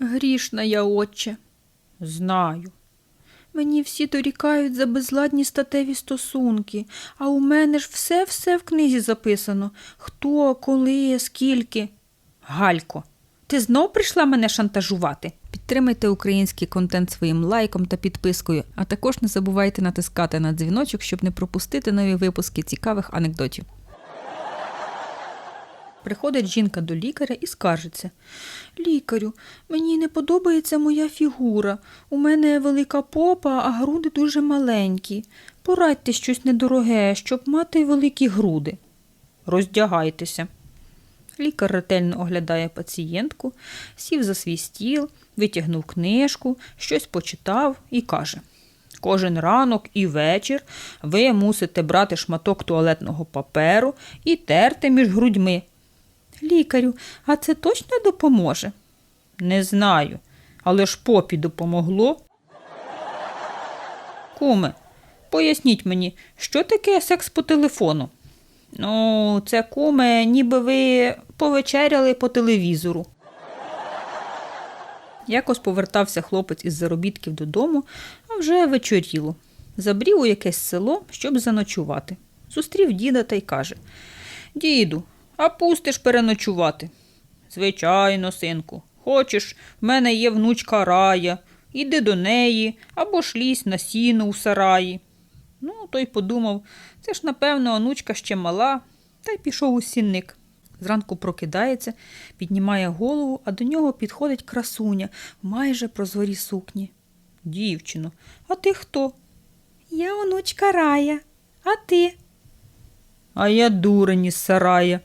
Грішна я, отче. Знаю. Мені всі дорікають за безладні статеві стосунки, а у мене ж все-все в книзі записано. Хто, коли, скільки. Галько, ти знов прийшла мене шантажувати? Підтримайте український контент своїм лайком та підпискою, а також не забувайте натискати на дзвіночок, щоб не пропустити нові випуски цікавих анекдотів. Приходить жінка до лікаря і скаржиться. Лікарю, мені не подобається моя фігура. У мене велика попа, а груди дуже маленькі. Порадьте щось недороге, щоб мати великі груди. Роздягайтеся. Лікар ретельно оглядає пацієнтку, сів за свій стіл, витягнув книжку, щось почитав і каже. Кожен ранок і вечір ви мусите брати шматок туалетного паперу і терти між грудьми. Лікарю, а це точно допоможе? Не знаю, але ж попі допомогло. Куме, поясніть мені, що таке секс по телефону? Ну, це куме, ніби ви повечеряли по телевізору. Якось повертався хлопець із заробітків додому, а вже вечоріло. Забрів у якесь село, щоб заночувати. Зустрів діда та й каже: Діду, а пустиш переночувати? Звичайно, синку. Хочеш, в мене є внучка рая. Іди до неї або ж лізь на сіно у сараї. Ну, той подумав, це ж, напевно, онучка ще мала, та й пішов у сінник. Зранку прокидається, піднімає голову, а до нього підходить красуня в майже прозорій сукні. Дівчино, а ти хто? Я онучка Рая. А ти? А я дурень із сарая.